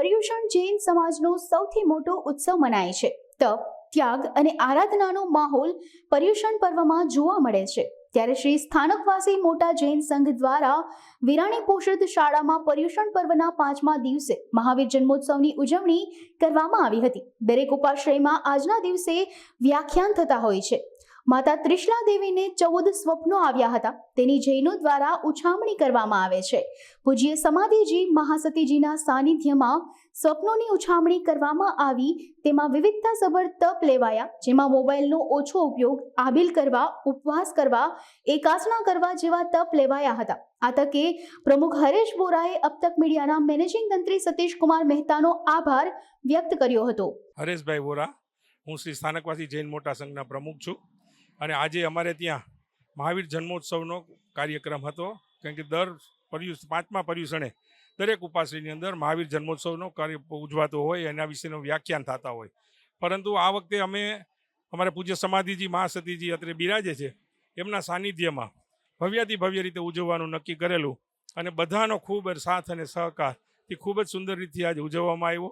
પર્યુષણ જૈન સમાજનો સૌથી મોટો ઉત્સવ મનાય છે. તપ ત્યાગ અને આરાધનાનો માહોલ પર્યુષણ પર્વમાં જોવા મળે છે. ત્યારે શ્રી સ્થાનકવાસી મોટા જૈન સંઘ દ્વારા વિરાણી પોષિત શાળામાં પર્યુષણ પર્વના પાંચમા દિવસે મહાવીર જન્મોત્સવની ઉજવણી કરવામાં આવી હતી. દરેક ઉપાશ્રયમાં આજના દિવસે વ્યાખ્યાન થતા હોય છે. માતા ત્રિશલા દેવીને ચૌદ સ્વપ્નો આવ્યા હતા. તેની જૈનો દ્વારા ઉછામણી કરવામાં આવે છે. પૂજ્ય સમાધિજી મહાસતીજીના સાનિધ્યમાં સ્વપ્નોની ઉછામણી કરવામાં આવી. તેમાં વિવિધતાસભર તપ લેવાયા. જેમાં મોબાઈલનો ઓછો ઉપયોગ આબિલ કરવા, ઉપવાસ કરવા, એકાસના કરવા જેવા તપ લેવાયા હતા. આ તકે પ્રમુખ હરેશ બોરાએ અબતક મીડિયાના મેનેજિંગ તંત્રી સતીશ કુમાર મહેતાનો આભાર વ્યક્ત કર્યો હતો. હરેશભાઈ બોરા હું શ્રી સ્થાનકવાસી જૈન મોટા સંઘના પ્રમુખ છું. અને આજે અમારે ત્યાં મહાવીર જન્મોત્સવનો કાર્યક્રમ હતો, કારણ કે દર પર્યુષ, પાંચમા પર્યુષણે દરેક ઉપાશ્રીની અંદર મહાવીર જન્મોત્સવનો કાર્ય ઉજવાતો હોય, એના વિશેનું વ્યાખ્યાન થતા હોય. પરંતુ આ વખતે અમે અમારા પૂજ્ય સમાધિજી, મહાસતીજી અત્રે બિરાજે છે, એમના સાનિધ્યમાં ભવ્યાથી ભવ્ય રીતે ઉજવવાનું નક્કી કરેલું અને બધાનો ખૂબ જ સાથ અને સહકારથી ખૂબ જ સુંદર રીતથી આજે ઉજવવામાં આવ્યો.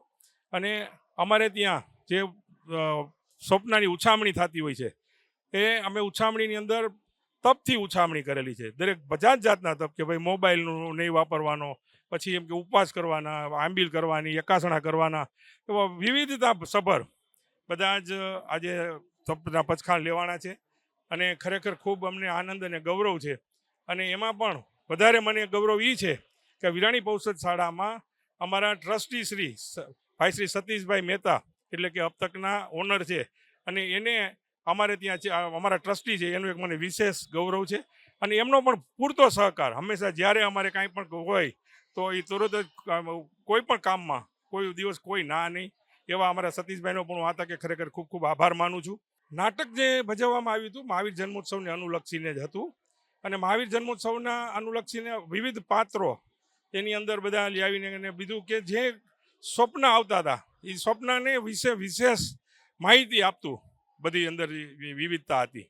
અને અમારે ત્યાં જે સ્વપ્નની ઉછામણી થતી હોય છે એ અમે ઉછામણીની અંદર તપથી ઉછામણી કરેલી છે. દરેક બજાજ જાતના તપ કે ભાઈ મોબાઈલનું નહીં વાપરવાનો, પછી એમ કે ઉપવાસ કરવાના, આંબીલ કરવાની એકાસણા કરવાના, એવા વિવિધતા સભર બધા જ આજે તપના પચખાણ લેવાના છે અને ખરેખર ખૂબ અમને આનંદ અને ગૌરવ છે. અને એમાં પણ વધારે મને ગૌરવ એ છે કે વિરાણી પૌષદ શાળામાં અમારા ટ્રસ્ટી શ્રી ભાઈ શ્રી સતીશભાઈ મહેતા એટલે કે અબતકના ઓનર છે અને એને અમારે ત્યાં છે અમારા ટ્રસ્ટી છે, એનું એક મને વિશેષ ગૌરવ છે. અને એમનો પણ પૂરતો સહકાર, હંમેશા જ્યારે અમારે કાંઈ પણ હોય, તો એ તરત જ કોઈ પણ કામમાં, કોઈ દિવસ કોઈ ના નહીં. એવા અમારા સતીશભાઈનો પણ હું આ તકે ખરેખર ખૂબ ખૂબ આભાર માનું છું. નાટક જે ભજવવામાં આવ્યું હતું, મહાવીર જન્મોત્સવને અનુલક્ષીને જ હતું. અને મહાવીર જન્મોત્સવના અનુલક્ષીને વિવિધ પાત્રો એની અંદર બધા લઈ આવીને અને બીજું કે જે સ્વપ્ન આવતા હતા એ સ્વપ્નને વિશે વિશેષ માહિતી આપતું. બધી અંદર વિવિધતા હતી.